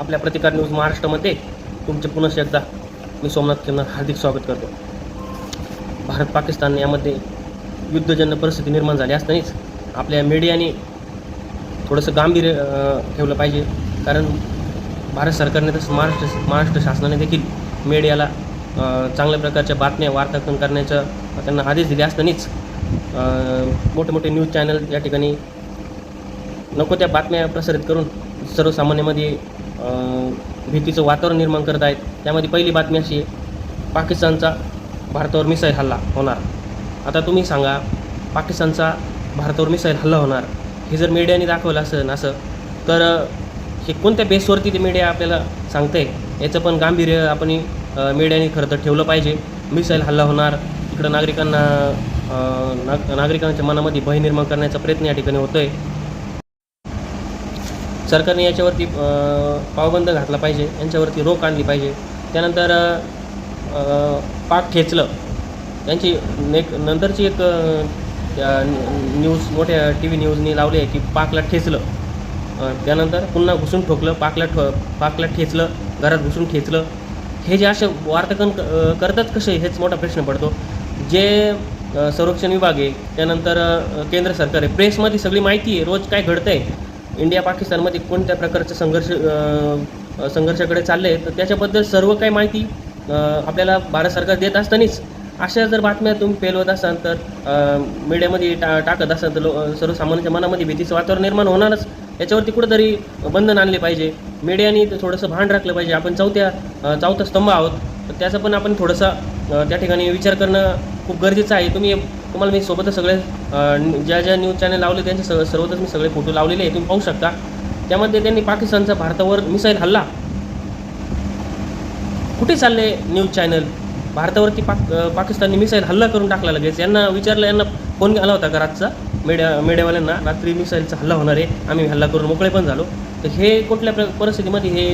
आपल्या प्रतिकार न्यूज महाराष्ट्रामध्ये. तुमचे पुनश्च एकदा मी सोमनाथ किरण हार्दिक स्वागत करतो. भारत पाकिस्तान यामध्ये युद्धजन्य परिस्थिती निर्माण झाली असतानाच आपल्या मीडियाने थोडंसं गांभीर्य ठेवलं पाहिजे. कारण भारत सरकारने तसं महाराष्ट्र महाराष्ट्र शासनाने देखील मीडियाला चांगल्या प्रकारच्या बातम्या वार्तांकन करण्याचं त्यांना आदेश दिले असतानाच मोठे मोठे न्यूज चॅनल या ठिकाणी नको त्या बातम्या प्रसारित करून सर्वसामान्यामध्ये भीतीचं वातावरण निर्माण करत आहेत. त्यामध्ये पहिली बातमी अशी आहे पाकिस्तानचा भारतावर मिसाईल हल्ला होणार. आता तुम्ही सांगा पाकिस्तानचा भारतावर मिसाईल हल्ला होणार. हे जर मीडियाने दाखवलं असं असं तर हे कोणत्या बेसवरती ते मीडिया आपल्याला सांगते याचं पण गांभीर्य आपण मीडियाने खरं तर ठेवलं पाहिजे. मिसाईल हल्ला होणार. इकडं नागरिकांना नाग नागरिकांच्या मनामध्ये भय निर्माण करण्याचा प्रयत्न या ठिकाणी होतो आहे सरकारने याच्यावरती पावबंद घातला पाहिजे यांच्यावरती रोख आणली पाहिजे. त्यानंतर पाक ठेचलं त्यांची नेक नंतरची एक न्यूज मोठ्या टी व्ही न्यूजनी लावली आहे की पाकला ठेचलं. त्यानंतर पुन्हा घुसून ठोकलं पाकला ठो पाकला ठेचलं घरात घुसून ठेचलं. हे जे असे वार्ताकन क- करतात कसे हेच मोठा प्रश्न पडतो. जे संरक्षण विभाग आहे त्यानंतर केंद्र सरकार आहे. प्रेसमध्ये सगळी माहिती आहे रोज काय घडतं आहे इंडिया पाकिस्तानमध्ये कोणत्या प्रकारचं संघर्ष संघर्षाकडे चालले आहे तर त्याच्याबद्दल सर्व काही माहिती आपल्याला भारत सरकार देत असतानाच अशा जर बातम्या तुम्ही पेलवत असाल तर मीडियामध्ये टा टाकत असाल तर लो सर्वसामान्यांच्या मनामध्ये भीतीचं वातावरण निर्माण होणारच. याच्यावरती कुठंतरी बंधन आणले पाहिजे. मीडियाने थोडंसं भान राखलं पाहिजे. आपण चौथ्या चौथा स्तंभ आहोत. तर त्याचं पण आपण थोडंसं त्या ठिकाणी विचार करणं खूप गरजेचं आहे. तुम्ही तुम्हाला मी सोबतच सगळे ज्या ज्या न्यूज चॅनल लावले त्यांचे स सर्वतच मी सगळे फोटो लावलेले आहे तुम्ही पाहू शकता. त्यामध्ये त्यांनी पाकिस्तानचा भारतावर मिसाईल हल्ला. कुठे चालले न्यूज चॅनल? भारतावरती पाक पाकिस्तानने मिसाईल हल्ला करून टाकला लगेच. यांना विचारलं यांना फोन आला होता का रातचा? मीडिया मीडियावाल्यांना रात्री मिसाईलचा हल्ला होणार आहे आम्ही हल्ला करून मोकळे पण झालो. तर हे कुठल्या प्र परिस्थितीमध्ये हे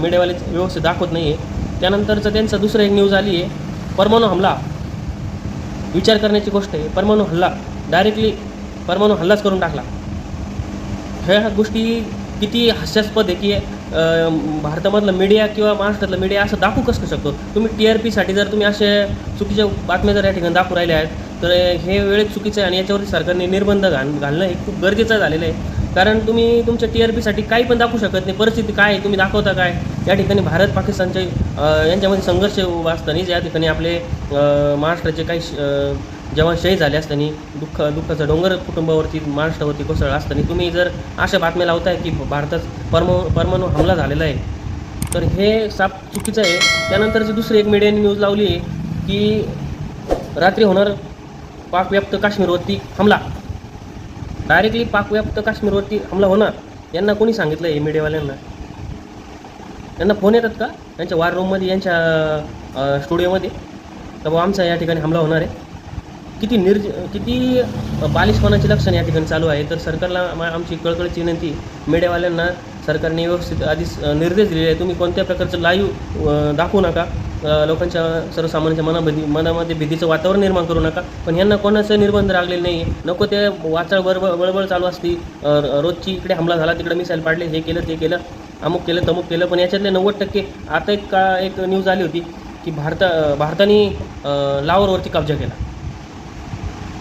मीडियावाले व्यवस्थित दाखवत नाही आहे त्यानंतरचं त्यांचा दुसरं एक न्यूज आली आहे परमाणू हमला. विचार करण्याची गोष्ट आहे. परमाणू हल्ला डायरेक्टली परमाणू हल्लाच करून टाकला. ह्या गोष्टी किती हास्यास्पद आहे की भारतामधलं मीडिया किंवा महाराष्ट्रातलं मीडिया असं दाखवू कसं शकतो? तुम्ही टी आर पीसाठी जर तुम्ही असे चुकीच्या बातम्या जर या ठिकाणी दाखवू राहिल्या आहेत तर हे वेळेत चुकीचं आहे आणि याच्यावरती सरकारने निर्बंध घाल घालणं हे खूप गरजेचं झालेलं आहे. कारण तुम्ही तुमच्या टी आर पीसाठी काही पण दाखवू शकत नाही. परिस्थिती काय आहे? तुम्ही दाखवता काय? या ठिकाणी भारत पाकिस्तानचे यांच्यामध्ये संघर्ष उभा असतानाच या ठिकाणी आपले महाराष्ट्राचे काही श- जेव्हा शहीद झाले असताना दुःख दुःखाचं डोंगर कुटुंबावरती महाराष्ट्रावरती कोसळ असताना तुम्ही जर अशा बातम्या लावताय की भारतात परमो परमाणू हमला झालेला आहे तर हे साप चुकीचं आहे. त्यानंतर जी दुसरी एक मीडियाने न्यूज लावली आहे की रात्री होणार पाकव्याप्त काश्मीरवरती हमला. डायरेक्टली पाकव्याप्त काश्मीरवरती हमला होणार. यांना कोणी सांगितलं आहे मीडियावाल्यांना? त्यांना फोन येतात का? त्यांच्या वार रूममध्ये यांच्या स्टुडिओमध्ये तर बुवा आमचा या ठिकाणी हमला होणार आहे? किती निर्ज किती बालिशपणाचे लक्षण या ठिकाणी चालू आहे? तर सरकारला आमची कळकळीची विनंती मीडियावाल्यांना सरकारने व्यवस्थित आधीच निर्देश दिलेले आहे तुम्ही कोणत्या प्रकारचं लाईव्ह दाखवू नका. लोकांच्या सर्वसामान्यांच्या मनामध्ये मनामध्ये भीतीचं वातावरण निर्माण करू नका. पण यांना कोणाचं निर्बंध लागलेलं नाही. नको ते वाचाळ बळबळ बळबळ चालू असती. रोजची इकडे हमला झाला तिकडे मिसाईल पाडले हे केलं ते केलं अमुक केलं तमुक केलं. पण याच्यातले नव्वद टक्के आता एक का एक न्यूज आली होती की भारता भारताने लावरवरती कब्जा केला.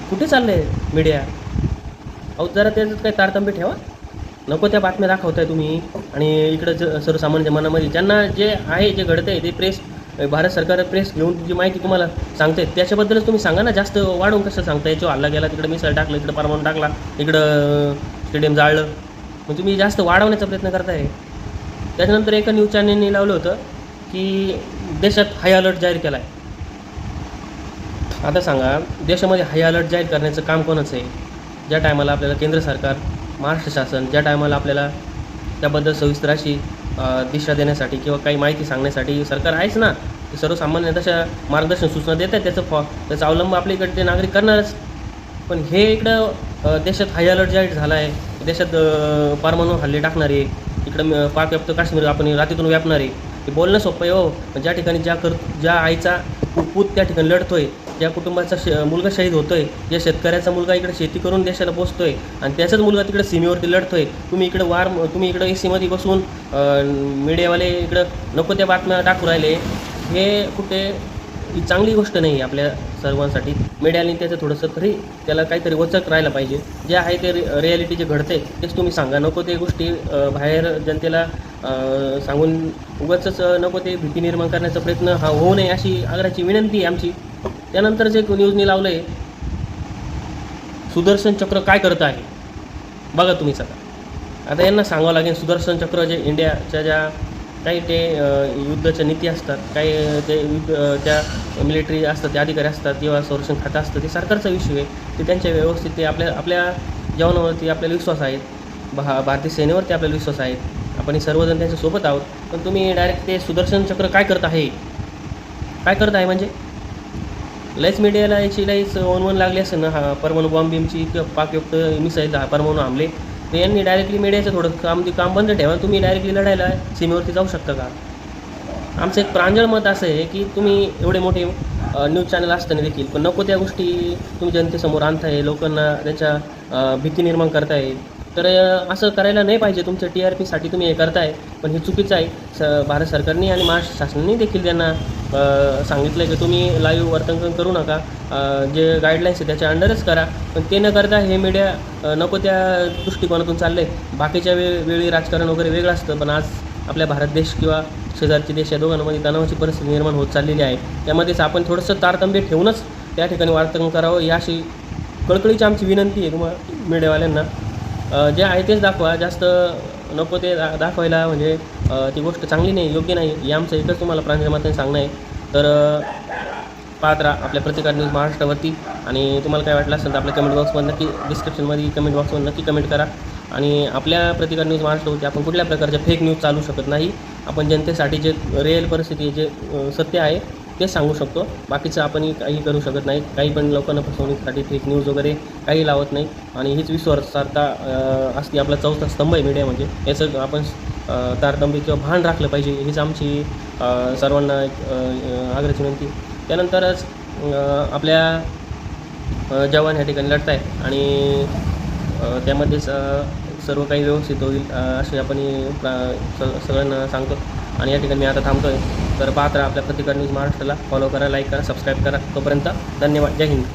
कुठे चाललं आहे मीडिया अहो जरा त्याच्यात काही तारतम्य ठेवा. नको त्या बातम्या दाखवताय तुम्ही. आणि इकडं ज सर्वसामान्यांच्या मनामध्ये ज्यांना जे आहे जे घडतं आहे ते प्रेस भारत सरकार प्रेस घेऊन जी माहिती तुम्हाला सांगते त्याच्याबद्दलच तुम्ही सांगा ना जास्त वाढवून कसं सांगता याच्यावर हल्ला गेला तिकडे मिसळ टाकलं इकडं परमान टाकला इकडं स्टेडियम जाळलं. मग तुम्ही जास्त वाढवण्याचा प्रयत्न करताय. त्याच्यानंतर एका न्यूज चॅनलने लावलं होतं की देशात हाय अलर्ट जाहीर केला आहे आता सांगा देशामध्ये हाय अलर्ट जाहीर करण्याचं काम कोणाचं आहे? ज्या टायमाला आपल्याला केंद्र सरकार महाराष्ट्र शासन ज्या टायमाला आपल्याला त्याबद्दल सविस्तर अशी दिशा देण्यासाठी किंवा काही माहिती सांगण्यासाठी सरकार आहेच ना. सर्वसामान्य तशा मार्गदर्शन सूचना देत आहेत त्याचं फॉ त्याचा अवलंब आपल्या इकडचे नागरिक करणारच. पण हे इकडं देशात हाय अलर्ट जाहीर झाला आहे देशात पारमाणू हल्ले टाकणारे इकडं पाक व्याप्त काश्मीर आपण रात्रीतून व्यापणारे. हे बोलणं सोपं आहे हो. पण ज्या ठिकाणी ज्या कर ज्या आईचा पूत त्या ठिकाणी लढतोय ज्या कुटुंबाचा श मुलगा शहीद होतो आहे ज्या शेतकऱ्याचा मुलगा इकडे शेती करून देशाला पोचतोय. आणि त्याचाच मुलगा तिकडे सीमेवरती लढतो आहे तुम्ही इकडे वार तुम्ही इकडं ए सीमध्ये बसून मीडियावाले इकडं नको त्या बातम्या टाकू राहिले. हे कुठे ही चांगली गोष्ट नाही आहे आपल्या सर्वांसाठी. मीडियाने त्याचं थोडंसं तरी त्याला काहीतरी वचक राहायला पाहिजे. जे आहे ते रिॲलिटी जे घडते तेच तुम्ही सांगा. नको ते गोष्टी बाहेर जनतेला सांगून उगाच नको ते भीती निर्माण करण्याचा प्रयत्न हा होऊ नये अशी आग्रहाची विनंती आहे आमची. त्यानंतर जे न्यूजने लावलं आहे सुदर्शन चक्र काय करत आहे? बघा तुम्हीच आता आता यांना सांगावं लागेल सुदर्शन चक्र जे इंडियाच्या ज्या काही ते युद्धाच्या नीती असतात काही ते युद्ध त्या मिलिटरी असतात ते अधिकारी असतात किंवा संरक्षण खातं असतं ते सरकारचा विषय आहे ते त्यांच्या व्यवस्थित ते आपल्या आपल्या जवानावरती आपल्याला विश्वास आहेत भा भारतीय सेनेवरती आपल्याला विश्वास आहेत आपण हे सर्वजण त्यांच्यासोबत आहोत. पण तुम्ही डायरेक्ट ते सुदर्शन चक्र काय करत आहे? काय करत आहे म्हणजे? लयच मीडियाला याची लईच वन वन लागली असेल ना. हा परमाणू बॉम्ब बिमची पाकयुक्त मिसाईल हा परमाणू हमले. तर यांनी डायरेक्टली मीडियाचं थोडं काम म्हणजे काम बंद ठेवा. तुम्ही डायरेक्टली लढायला सीमेवरती जाऊ शकता का? आमचं एक प्रांजळ मत असं आहे की तुम्ही एवढे मोठे न्यूज चॅनल असताना देखील पण नको त्या गोष्टी तुम्ही जनतेसमोर आणताय. लोकांना त्याच्या भीती निर्माण करताय. तर असं करायला नाही पाहिजे. तुमचं टी आर पीसाठी तुम्ही हे करताय पण हे चुकीचं आहे. स भारत सरकारने आणि महाराष्ट्र शासनाने देखील त्यांना सांगितलं सांगितलं की तुम्ही लाईव्ह वर्तंकन करू नका. जे गाईडलाईन्स आहे त्याच्या अंडरच करा. पण ते न करता हे मीडिया नको त्या दृष्टिकोनातून चाललं आहे बाकीच्या वे वेळी राजकारण वगैरे वेगळं असतं पण आज आपल्या भारत देश किंवा शेजारचे देश या दोघांमध्ये तणावाची परिस्थिती निर्माण होत चाललेली आहे. त्यामध्येच आपण थोडंसं तारतम्य ठेवूनच त्या ठिकाणी वार्तांकन करावं याशी अशी कळकळीची आमची विनंती आहे तुम्हाला मीडियावाल्यांना जे आहे तेच दाखवा. जास्त नको ते दा दाखवायला म्हणजे ती गोष्ट चांगली नाही योग्य नाही. हे आमचं एकच तुम्हाला प्रांजमाताने सांगणं आहे. तर अ, पाहत राहा आपल्या प्रतिकार न्यूज महाराष्ट्रावरती. आणि तुम्हाला काय वाटलं असेल तर आपल्या कमेंट बॉक्समध्ये नक्की डिस्क्रिप्शनमध्ये कमेंट बॉक्समध्ये नक्की कमेंट करा. आणि आपल्या प्रतिकार न्यूज महाराष्ट्रावरती आपण कुठल्या प्रकारच्या फेक न्यूज चालू शकत नाही. आपण जनतेसाठी जे रिअल परिस्थिती जे सत्य आहे. ते सांगू शकतो. बाकीचं आपण काही करू शकत नाही. काही पण लोकांना फसवणुकीसाठी फेक न्यूज वगैरे काही लावत नाही. आणि हीच विश्वासार्हता अ, असते. आपला चौथा स्तंभ आहे मीडिया म्हणजे. याचं आपण अ, किंवा भान राखलं पाहिजे. हीच आमची सर्वांना आग्रह विनंती. त्यानंतरच आपल्या जवान ह्या ठिकाणी लढत आहे आणि त्यामध्येच सर्व काही व्यवस्थित होईल असे आपण स- सगळ्यांना सांगतो. आणि या ठिकाणी मी आता थांबतो आहे तर पाहत राहा आपल्या प्रतिकार न्यूज महाराष्ट्राला. फॉलो करा लाईक करा सबस्क्राईब करा. तोपर्यंत धन्यवाद. जय हिंद.